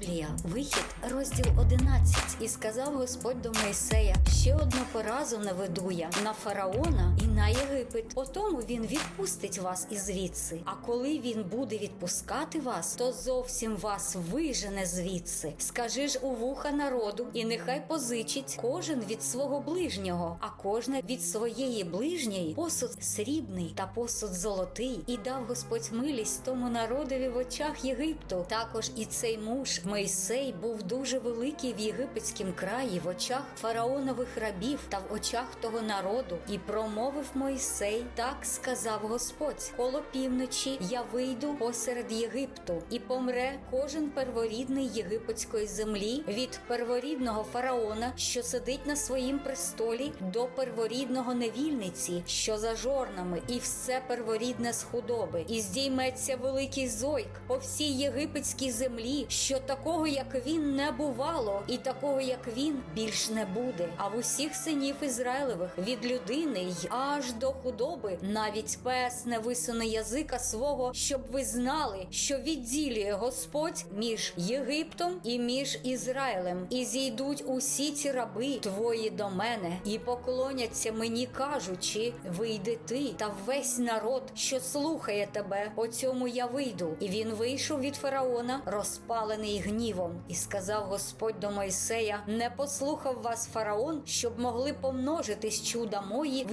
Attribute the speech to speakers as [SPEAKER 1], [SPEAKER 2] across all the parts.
[SPEAKER 1] Біблія, вихід, розділ 11. І сказав Господь до Мойсея: ще одну поразу наведу я на фараона і на Єгипет. Потому він відпустить вас із звідси. А коли він буде відпускати вас, то зовсім вас вижене звідси. Скажи ж у вуха народу, і нехай позичить кожен від свого ближнього, а кожна від своєї ближньої посуд срібний та посуд золотий. І дав Господь милість тому народові в очах Єгипту. Також і цей муж Мойсей був дуже великий в єгипетськім краї, в очах фараонових рабів та в очах того народу. І промовив Мойсей, так сказав Господь: коло півночі я вийду посеред Єгипту, і помре кожен перворідний єгипетської землі від перворідного фараона, що сидить на своїм престолі, до перворідного невільниці, що за жорнами, і все перворідне з худоби. І здійметься великий зойк по всій єгипетській землі, що такого, як він, не бувало, і такого, як він, більш не буде. А в усіх синів Ізраїлевих від людини й аж до худоби, навіть пес не висуне язика свого, щоб ви знали, що відділює Господь між Єгиптом і між Ізраїлем, і зійдуть усі ці раби твої до мене, і поклоняться мені, кажучи: вийди ти та весь народ, що слухає тебе. По цьому я вийду. І він вийшов від фараона, розпалений гнівом, і сказав Господь до Мойсея: Не послухав вас фараон, щоб могли помножитись чуда мої в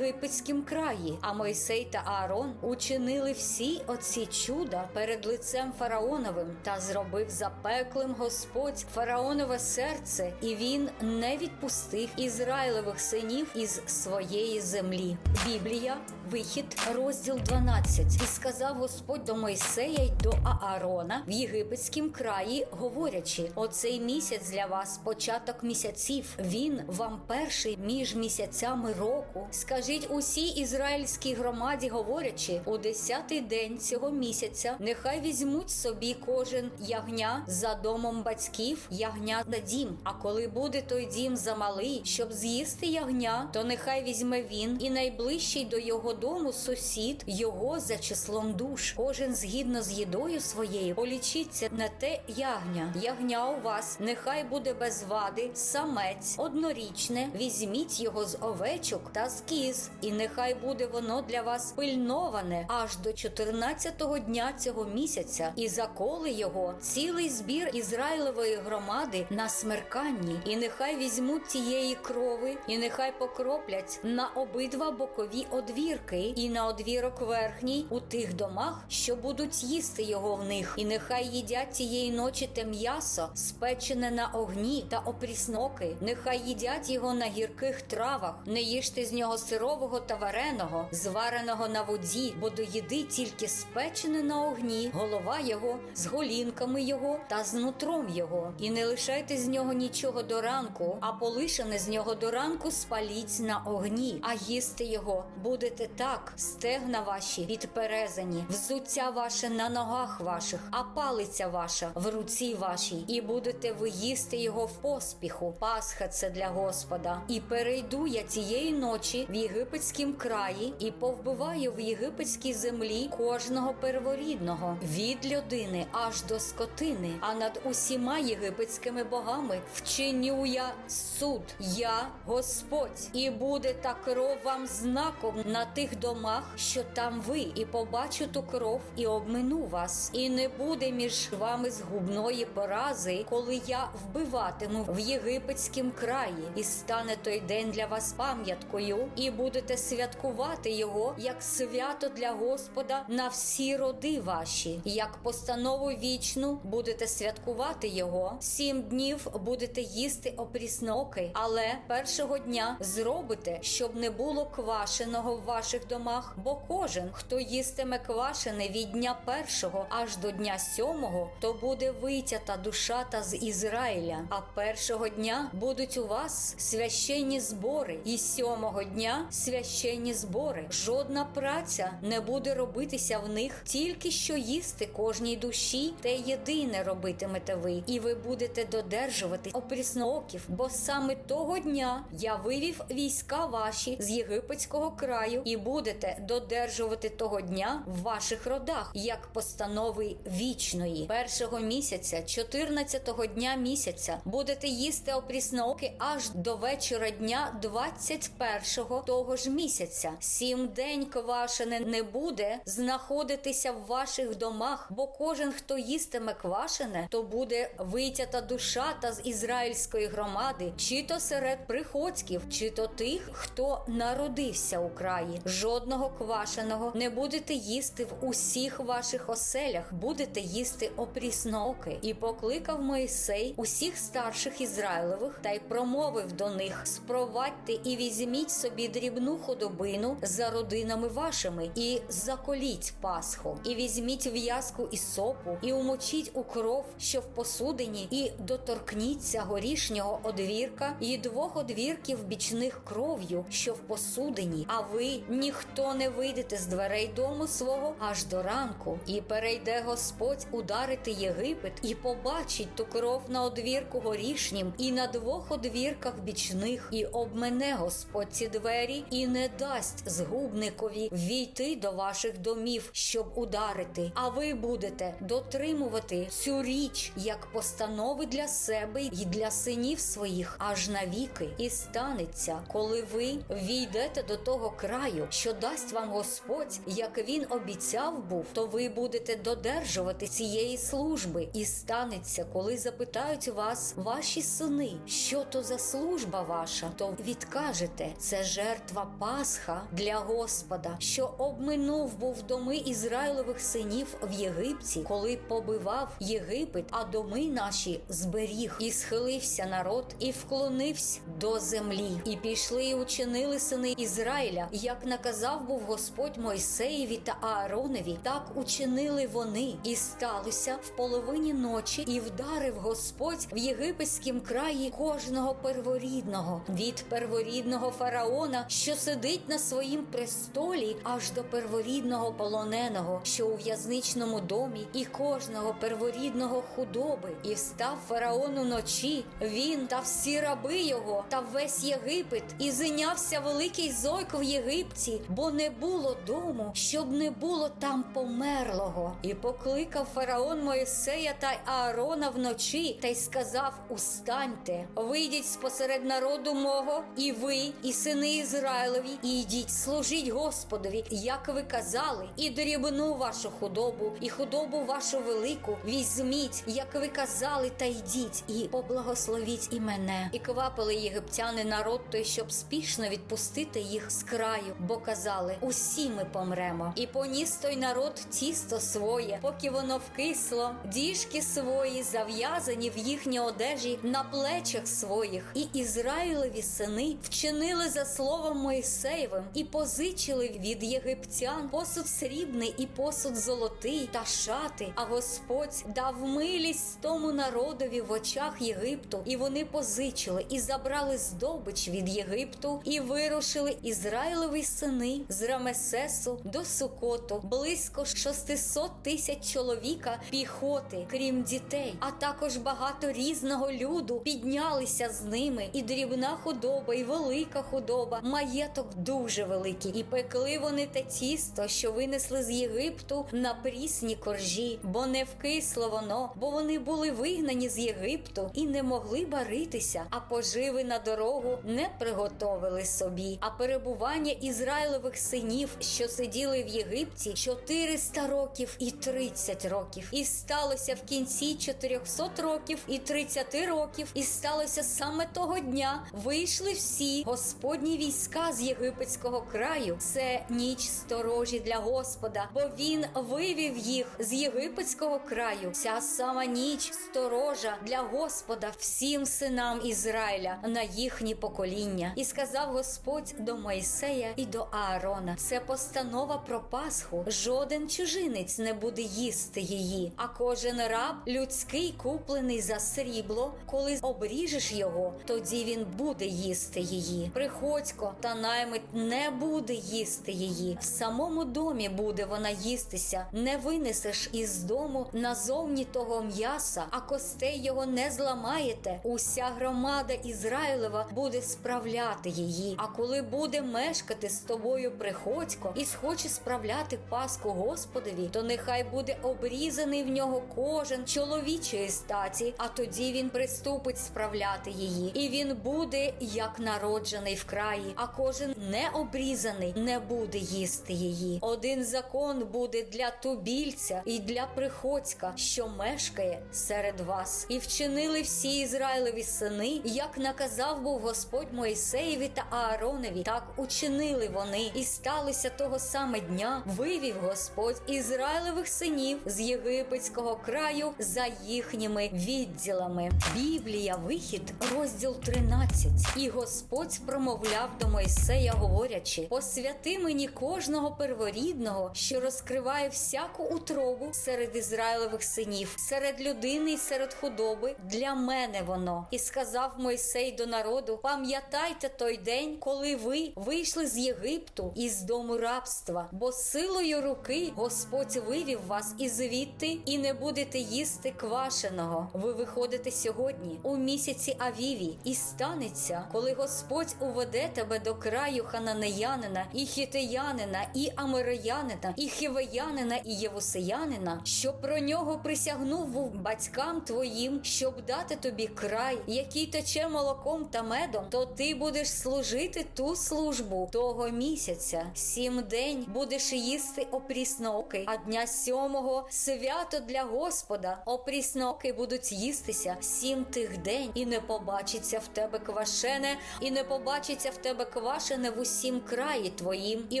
[SPEAKER 1] єгипетськім краї. А Мойсей та Аарон учинили всі оці чуда перед лицем фараоновим, та зробив запеклим Господь фараонове серце, і він не відпустив Ізраїлевих синів із своєї землі. Біблія, вихід, розділ 12. І сказав Господь до Мойсея й до Аарона в єгипетськім краї, говорячи: оцей місяць для вас початок місяців. Він вам перший між місяцями року. Скажіть усій ізраїльській громаді, говорячи, у десятий день цього місяця нехай візьмуть собі кожен ягня за домом батьків, ягня на дім. А коли буде той дім замалий, щоб з'їсти ягня, то нехай візьме він і найближчий до його дому сусід його за числом душ. Кожен згідно з їдою своєю полічіться на те ягня. Ягня у вас нехай буде без вади, самець, однорічне. Візьміть його з овечок та з кіз, і нехай буде воно для вас пильноване аж до 14-го дня цього місяця, і заколи його цілий збір Ізраїлевої громади на смерканні, і нехай візьмуть тієї крови, і нехай покроплять на обидва бокові одвірки, і на одвірок верхній у тих домах, що будуть їсти його в них, і нехай їдять тієї ночі те м'ясо, спечене на огні та опрісноки, нехай їдять його на гірких травах, не їжте з нього сирового та вареного, звареного на воді, бо до їди тільки спечене на огні, голова його з голінками його та з нутром його, і не лишайте з нього нічого до ранку, а полишене з нього до ранку спаліть на огні, а їсти його будете так, стегна ваші підперезані, взуття ваше на ногах ваших, а палиця ваша в руці вашій, і будете ви їсти його в поспіху. Пасха це для Господа. І перейду я цієї ночі в єгипетськім краї і повбиваю в єгипетській землі кожного перворідного від людини аж до скотини. А над усіма єгипетськими богами вчиню я суд, я Господь, і буде та кров вам знаком на тих домах, що там ви, і побачу ту кров, і обмину вас, і не буде між вами згубної порази, коли я вбиватиму в єгипетськім краї, і стане той день для вас пам'яткою, і будете святкувати його як свято для Господа на всі роди ваші, як постанову вічну будете святкувати його. Сім днів будете їсти опрісноки, але першого дня зробите, щоб не було квашеного в ваших домах, бо кожен, хто їстиме квашене від дня першого аж до дня сьомого, то буде витята душа та з Ізраїля. А першого дня будуть у вас священні збори, і сьомого дня священні збори. Жодна праця не буде робитися в них, тільки що їсти кожній душі, те єдине робитимете ви, і ви будете додержувати опріснооків, бо саме того дня я вивів війська ваші з єгипетського краю і будете додержувати того дня в ваших родах, як постанови вічної. Першого місяця, 14-го дня місяця, будете їсти опрісноки аж до вечора дня 21-го того ж місяця. Сім день квашене не буде знаходитися в ваших домах, бо кожен, хто їстиме квашене, то буде витята душа та з ізраїльської громади, чи то серед приходьків, чи то тих, хто народився у краї. Жодного квашеного не будете їсти в усіх ваших оселях, будете їсти опрісноки. І покликав Моїсей усіх старших Ізраїлевих та й промовив до них: спровадьте і візьміть собі дрібну худобину за родинами вашими, і заколіть Пасху, і візьміть в'язку і сопу, і умочіть у кров, що в посудині, і доторкніться горішнього одвірка, і двох одвірків бічних кров'ю, що в посудині. А ви ніхто не вийдете з дверей дому свого аж до ранку, і перейде Господь ударити Єгипет, і побачить ту кров на одвірку горішнім, і на двох одвірках бічних, і обмене Господь ці двері, і не дасть згубникові війти до ваших домів, щоб ударити. А ви будете дотримувати цю річ як постанови для себе і для синів своїх аж навіки. І станеться, коли ви війдете до того краю, що дасть вам Господь, як він обіцяв був, то ви будете додержувати цієї служби. І станеться, коли запитають вас ваші сини, що то за служба ваша, то відкажете це жертва Пасха для Господа, що обминув був доми Ізраїлових синів в Єгипті, коли побивав Єгипет, а доми наші зберіг, і схилився народ, і вклонився до землі, і пішли і учинили сини Ізраїля, як наказав був Господь Мойсеєві та Ааронові, так учинили вони, і сталося в половині ночі, і вдарив Господь в єгипетськім краї кожного перворідного. Від перворідного фараона, що сидить на своїм престолі, аж до перворідного полоненого, що у в'язничному домі, і кожного перворідного худоби, і встав фараон уночі, він та всі раби його, та весь Єгипет, і зайнявся великий зойк в Єгипті, бо не було дому, щоб не було там померлого. І покликав фараон Моїсея та Аарона вночі, та й сказав: Устаньте, вийдіть спосеред народу мого, і ви, і сини Ізраїлеві, і йдіть, служіть Господові, як ви казали, і дрібну вашу худобу, і худобу вашу велику візьміть, як ви казали, та йдіть, і поблагословіть і мене. І квапили єгиптяни народ той, щоб спішно відпустити їх з краю, бо казали: усі ми помремо. І поніс той народ тісто своє, поки воно вкисло, діжки свої зав'язані в їхні одежі на плечах своїх, і Ізраїлеві сини вчинили за словом Моїсеєвим і позичили від єгиптян посуд срібний і посуд золотий та шати. А Господь дав милість тому народові в очах Єгипту, і вони позичили і забрали здобич від Єгипту, і вирушили Ізраїлеві сини з Рамесесу до Сукоту, близько 600 тисяч чоловіка піхоти, крім дітей, а також багато різного люду піднялися з ними, і дрібна худоба, і велика худоба, маєток дуже великий, і пекли вони те тісто, що винесли з Єгипту на прісні коржі, бо не вкисло воно, бо вони були вигнані з Єгипту і не могли баритися, а поживи на дорогу не приготовили собі. А перебування Ізраїлевих синів, що сиділи в Єгипті, 400 років і 30 років, і сталося в кінці 400 років і 30 років, і сталося саме того дня. Вийшли всі Господні війська з єгипетського краю. Це ніч сторожі для Господа, бо він вивів їх з єгипетського краю. Ця сама ніч сторожа для Господа всім синам Ізраїля на їхні покоління. І сказав Господь до Мойсея і до Аарона: це постанова про Пасху. Жоден чужинець не буде їсти її, а кожен раб людський куплений за срібло, коли обріжеш його, тоді він буде їсти її. Приходько та наймит не буде їсти її. В самому домі буде вона їстися. Не винесеш із дому назовні того м'яса, а костей його не зламаєте. Уся громада Ізраїлева буде справляти її. А коли буде мешкати з тобою приходько і схоче справляти Пасху Господові, то нехай буде обрізаний в нього кожен чоловічої статі, а тоді він приступить справляти її, і він буде як народжений в краї, а кожен необрізаний не буде їсти її. Один закон буде для тубільця і для приходька, що мешкає серед вас, і вчинили всі Ізраїлеві сини, як наказав був Господь Моїсеєві та Ааронові. Так учинили вони, і сталося того саме дня. Вивів Господь Ізраїлевих синів з єгипетського краю за їхніми відділами. Біблія, вихід, розділ 13. І Господь промовляв до Мойсея, говорячи: посвяти мені кожного перворідного, що розкриває всяку утробу серед Ізраїлевих синів, серед людини і серед худоби. Для мене воно. І сказав Мойсей до народу: пам'ятайте той день, коли ви вийшли з Єгипту із дому рабства, бо силою руки Господь вивів вас із звідти, і не будете їсти квашеного. Ви виходите сьогодні у місяці Авіві, і станеться, коли Господь уведе тебе до краю хананеянина, і хітеянина, і амироянина, і хівеянина, і євусеянина, що про нього присягнув батькам твоїм, щоб дати тобі край, який тече молоком та медом, то ти будеш служити ту службу того місяця. Сім день будеш їсти опрісноки, а дня сьомого свято для Господа. Опрісноки будуть їстися сім тих день, і не побачиться в тебе квашене, і не побачиться в тебе квашене в усім краї твоїм, і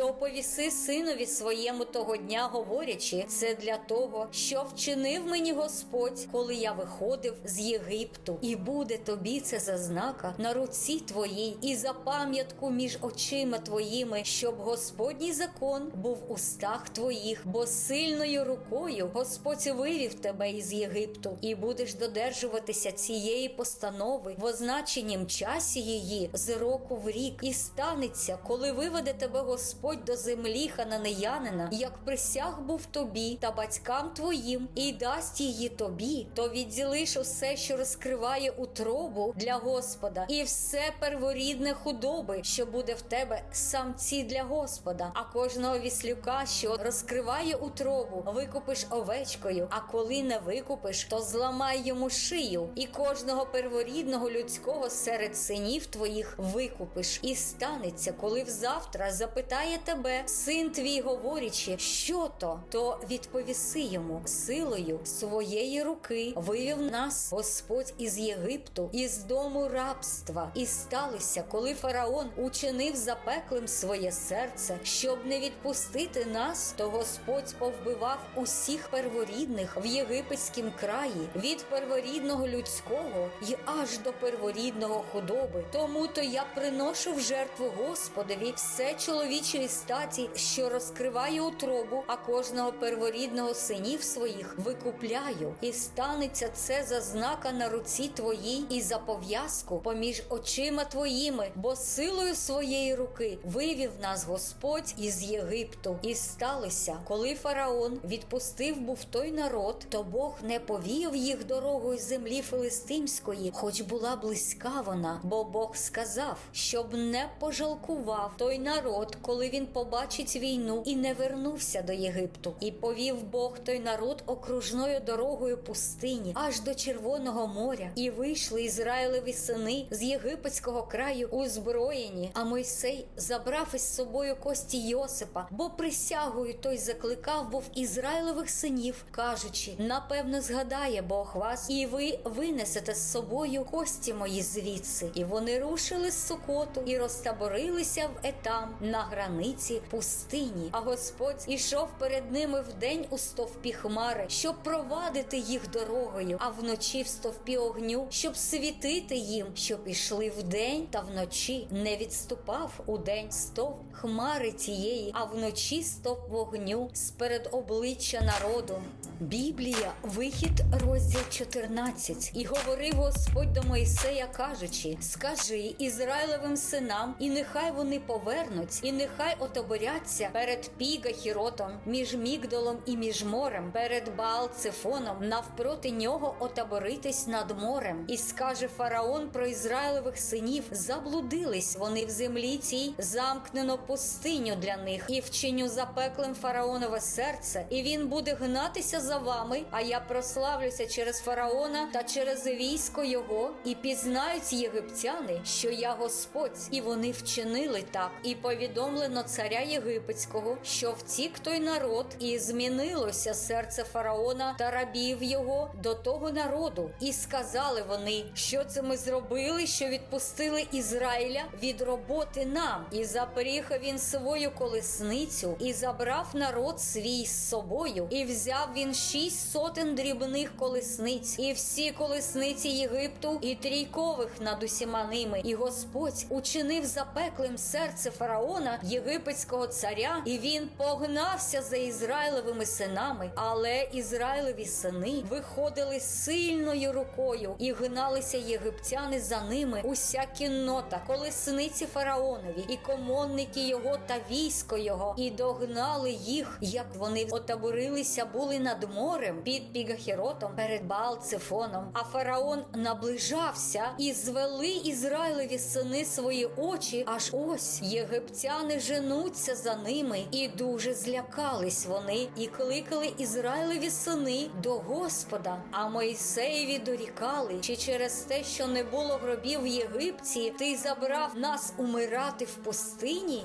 [SPEAKER 1] оповіси синові своєму того дня, говорячи, це для того, що вчинив мені Господь, коли я виходив з Єгипту, і буде тобі це за знака на руці твоїй, і за пам'ятку між очима твоїми, щоб Господній закон був в устах твоїх, бо сильною рукою Господь вивів тебе із Єгипту, і будеш додержуватися цієї постанови в означенім часі її з року в рік, і станеться, коли виведе тебе Господь до землі хананеянина, як присяг був тобі та батькам твоїм, і дасть її тобі, то відділиш усе, що розкриває утробу для Господа, і все перворідне худоби, що буде в тебе самці для Господа. А кожного віслюка, що розкриває утробу, викупиш овечкою. А коли не викупиш, то зламай йому шию, і кожного перворідного людського серед синів твоїх викупиш. І станеться, коли взавтра запитає тебе син твій, говорячи, що то, то відповіси йому силою своєї руки вивів нас Господь із Єгипту, із дому рабства, і сталося, коли фараон учинив запеклим своє серце, щоб не відпустити нас, то Господь повбивав усіх перворідних в єгипетськім краї від перворідного людського й аж до перворідного худоби. Тому то я приношу в жертву Господові все чоловічої статі, що розкриває утробу, а кожного перворідного синів своїх викупляю, і станеться це за знака на руці твоїй і за пов'язку поміж очима твоїми, бо силою своєї руки вивів нас Господь із Єгипту. І сталося, коли фараон відпустив був той народ, то Бог не повів їх дорогою землі филистимської, хоч була близька вона, бо Бог сказав, щоб не пожалкував той народ, коли він побачить війну і не вернувся до Єгипту. І повів Бог той народ окружною дорогою пустині аж до Червоного моря, і вийшли Ізраїлеві сини з єгипетського краю озброєні. А Мойсей забрав із собою кості Йосипа, бо присягою той закликав був Ізраїлевих синів, кажучи: напевно, згадає Бог вас, і ви винесете з собою кості мої звідси. І вони рушили з Сукоту і розтаборилися в Етам на границі пустині. А Господь ішов перед ними вдень у стовпі хмари, щоб провадити їх дорогою, а вночі в стовпі огню, щоб світити їм, щоб ішли вдень та вночі не відступав у день стовп хмари тієї, а вночі стовп вогню сперед обличчя народу. Біблія, вихід, розділ 14. І говорив Господь до Моїсея, кажучи: Скажи Ізраїлевим синам, і нехай вони повернуть, і нехай отоборяться перед Пігахіротом, між Мігдолом і між морем, перед Баал-Цефоном, навпроти нього отаборитись над морем. І скаже фараон про Ізраїлевих синів: заблудились вони в землі цій, замкнено пустиню для них, і вчиню запеклим фараонове серце, і він буде гнатися за вами. А я прославлюся через фараона та через військо його, і пізнають єгиптяни, що я Господь, і вони вчинили так. І повідомлено царя єгипетського, що втік той народ, і змінилося серце фараона та рабів його до того народу. І сказали вони, що це ми зробили, що відпустили Ізраїля від роботи нам, і запріг він свою колесницю, і забрав народ свій з собою, і взяв він шість сотень дрібних колесниць, і всі колесниці Єгипту, і трійкових над усіма ними. І Господь учинив запеклим серце фараона, єгипетського царя, і він погнався за Ізраїлевими синами. Але Ізраїлеві сини виходили сильною рукою і гналися єгиптяни за ними. Уся кіннота, колесниці фараонові, і комонники його та військо його, і догнали їх, як вони отаборилися були над морем під Пігахіротом перед Баал-Цефоном. А фараон наближався і звели Ізраїлеві сини свої очі. Аж ось єгиптяни женуться за ними, і дуже злякались вони, і кликали Ізраїлеві сини до Господа. А Мойсеєві дорікали, чи через те, що не було гробів в Єгипті, ти забрав нас умирати в пустині?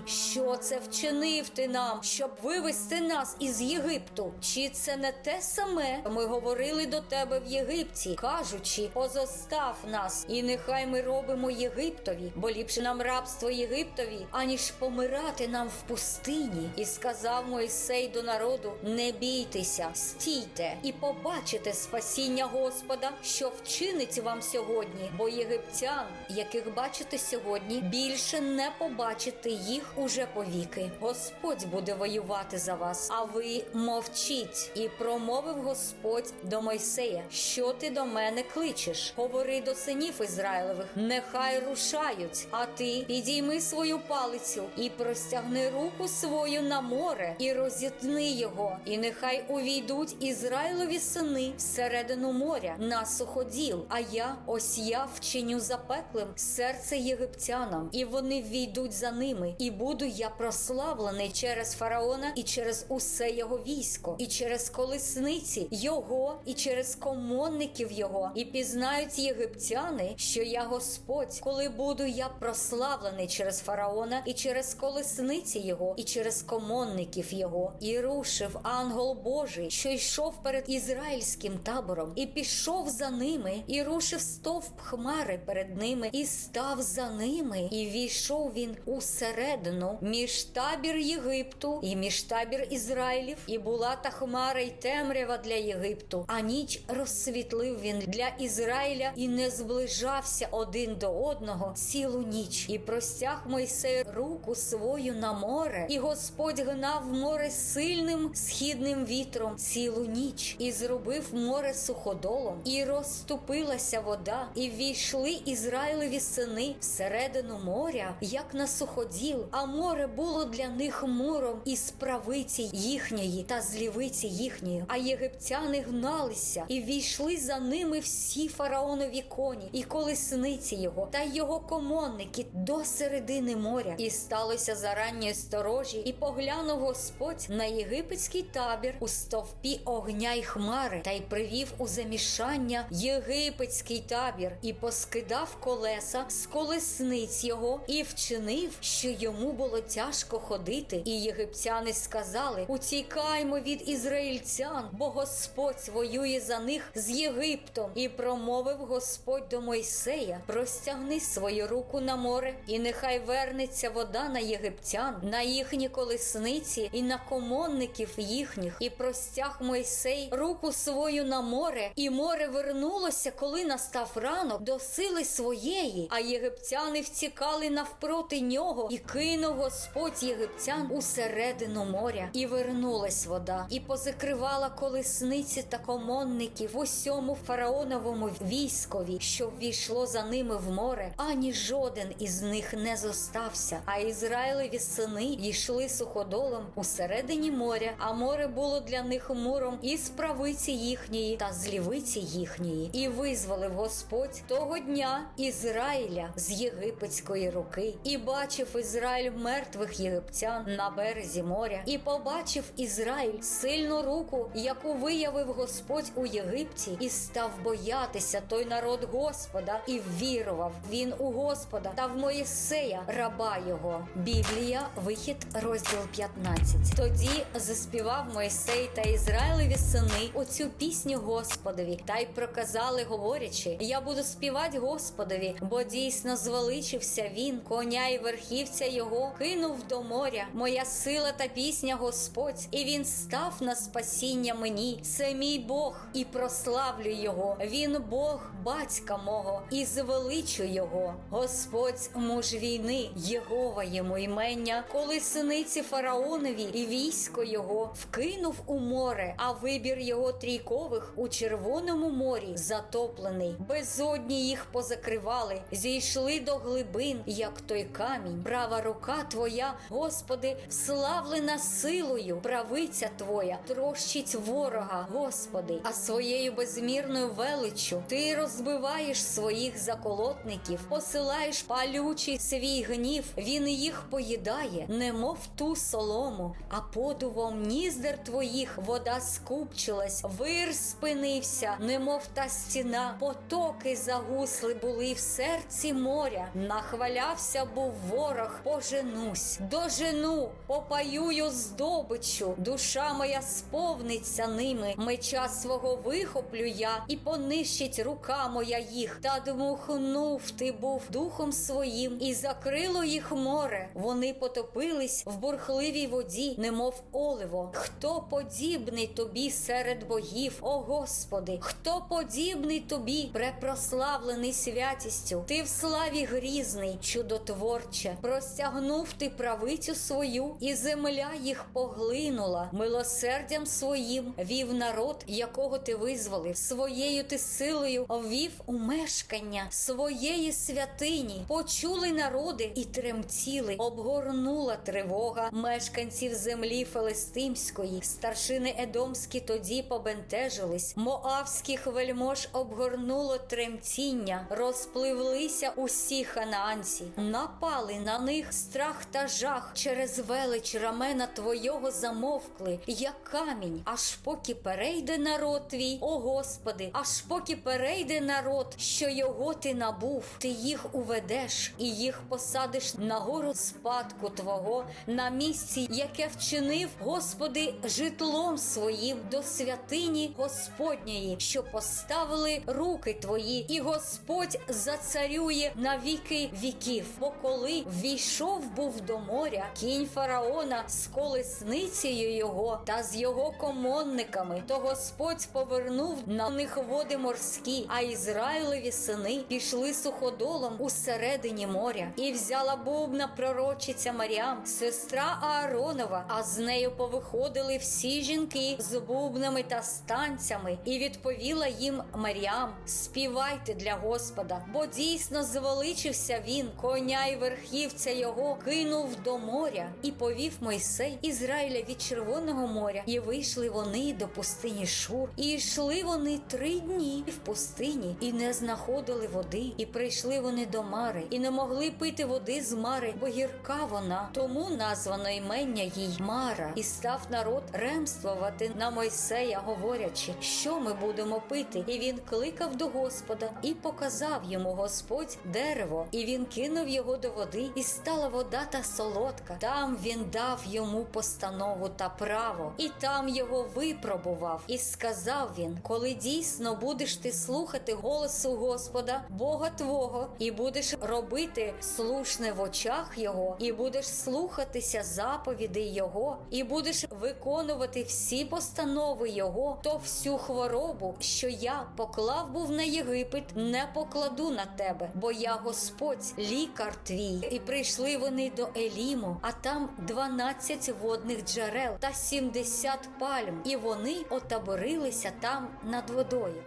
[SPEAKER 1] Що це вчинив ти нам, щоб вивести нас із Єгипту? Чи це не те саме? Ми говорили до тебе в Єгипті, кажучи, позостав нас, і нехай ми робимо Єгиптові, бо ліпше нам рабство Єгиптові, аніж помирати нам в пустині. І сказав Мойсей до народу: Не бійтеся, стійте і побачите спасіння Господа, що вчинить вам сьогодні, бо єгиптян, яких бачите сьогодні, більше не побачите їх уже повіки. Господь буде воювати за вас, а ви мовчіть. І промовив Господь до Мойсея: Що ти до мене кличеш? Говори до синів Ізраїлевих, нехай рушають. А ти підійми свою палицю і простягни руку свою на море, і розітни його, і нехай увійдуть Ізраїлові сини всередину моря на суходіл. А я ось я вчиню запеклим серце єгиптянам, і вони війдуть за ними, і буду я прославлений через фараона і через усе його військо, і через колесниці його, і через комонників його, і пізнають єгиптяни, що я Господь, коли буду я прославлений через фараона, і через колесниці його, і через комонників його, і рушив ангел Божий, що йшов перед ізраїльським табором, і пішов за ними, і рушив стовп хмари перед ними, і став за ними, і війшов він усередину між табір Єгипту і між табір Ізраїлів, і була та хмара й темрява для Єгипту, а ніч розсвітлив він для Ізраїля і не зближався один до одного цілу ніч, і простяг Мойсей руку свою на море, і Господь гнав море сильним східним вітром цілу ніч, і зробив море суходолом, і розступилася вода, і ввійшли Ізраїлеві сини всередину моря, як на суходіл, а море було для них муром із правиці їхньої та з їхньої. А єгиптяни гналися і ввійшли за ними всі фараонові коні, і колесниці його, та його комонники до середини моря. І сталося за ранньої сторожі, і поглянув Господь на єгипетський табір у стовпі огня й хмари, та й привів у замішання єгипетський табір, і поскидав колеса з колесниць його, і вчинив, що йому було тяжко ходити. І єгиптяни сказали: Утікаймо від ізраїльцян, бо Господь воює за них з Єгиптом. І промовив Господь до Мойсея: простягни свою руку на море, і нехай вернеться вода на єгиптян, на їхні колесниці і на комонників їхніх. І простяг Мойсей руку свою на море, і море вернулося, коли настав ранок до сили своєї. А єгиптяни втікали навпроти нього, і кинув Господь єгиптян усередину моря, і вернулась вода, і позакривала колесниці та комонників в усьому фараоновому військові, що ввійшло за ними в море, ані жоден із них не зостався. А Ізраїлеві сини йшли суходолом усередині моря, а море було для них муром і з правиці їхньої та з лівиці їхньої, і визволив Господь того дня Ізраїля з єгипетської руки, і бачив Ізраїль мертвих єгиптян на березі моря, і побачив Ізраїль сильну руку, яку виявив Господь у Єгипті, і став боятися той народ Господа, і вірував він у Господа та в Моїсея, раба його. Біблія, вихід, розділ 15. Тоді заспівав Мойсей та Ізраїлеві сини оцю пісню Господові, та й проказали, говорячи: Я буду співати Господові, бо дійсно звеличився він, коня і верхівця його кинув до моря. Моя сила та пісня Господь, і він став на спасіння мені. Це мій Бог, і прославлю його. Він Бог, батька мого, і звеличу його. Господь муж війни, Єгова йому імення, коли синиці фараонові і військо його вкинув у море, а вибір його трійкових у червоному морі затоплений. Безодні їх позакривали, зійшли до глибин, як той камінь. Права рука твоя, Господи, славлена силою, правиця твоя, трощить ворога, Господи, а своєю безмірною величчю ти розбиваєш своїх заколотників, посилаєш палючий свій гнів, він їх поїдає, немов ту солому, а подувом ніздер твоїх вода скупчилась, вир спинився, немов та стіна, потоки загусли були в серці моря. Нахвалявся був ворог, поженусь, дожену, попаюю здобичу, душа моя сповниться ними, меча свого вихоплю я, і понищить рука моя їх, та дмухнув ти був духом своїм, і закрило їх море. Вони потопились в бурхливій воді, немов оливо. Хто подібний тобі серед богів, о Господи, хто подібний тобі, препрославлений святістю? Ти в славі грізний, чудотворче, простягнув ти правицю свою, і земля їх поглинула. Милосердям своїм вів народ, якого ти визволив, своєю ти силою ввів у мешкання своєї святині. Почули народи і тремтіли, обгорнула тривога мешканців землі Филистимської. Старшини Едомські тоді побентежились. Моавських вельмож обгорнуло тремтіння, розпливлися усі ханаанці, напали на них страх та жах. Через велич рамена твого замовкли, як камінь, аж поки перейде народ твій, о Господи, аж поки перейде народ, що його ти набув, ти їх уведеш і їх посадиш на гору спадку Твого, на місці, яке вчинив, Господи, житлом своїм до святині Господньої, що поставили руки Твої, і Господь зацарює на віки віків. Бо коли ввійшов був до моря, кінь фараона з колесницею його та з його комонниками, то Господь повернув на них води морські, а Ізраїлеві сини пішли суходолом усередині моря, і взяла бубна пророчиця Маріам, сестра Ааронова, а з нею повиходили всі жінки з бубнами та станцями, і відповіла їм Маріам: Співайте для Господа, бо дійсно звеличився він, коня й верхівця його кинув до моря, і повів Мойсей Ізраїля від Червоного моря, і вийшли вони до пустині Шур, і йшли вони три дні в пустині, і не знаходили води, і прийшли вони до Мари, і не могли пити води з Мари, бо гірка вона. Тому названо імення їй Мара, і став народ ремствувати на Мойсея, говорячи, що ми будемо пити. І він кликав до Господа і показав йому Господь дерево, і він кинув його до води, і стала вода та солодка. Там він дав йому постанову та право, і там його випробував. І сказав він: коли дійсно будеш ти слухати голосу Господа, Бога Твого, і будеш робити слушне в очах Його, і будеш слухатися заповідей Його, і будеш виконувати всі постанови Його, то всю хворобу, що я поклав був на Єгипет, не покладу на тебе, бо я Господь, лікар твій. І прийшли вони до Еліму, а там дванадцять водних джерел та сімдесят пальм, і вони отаборилися там над водою.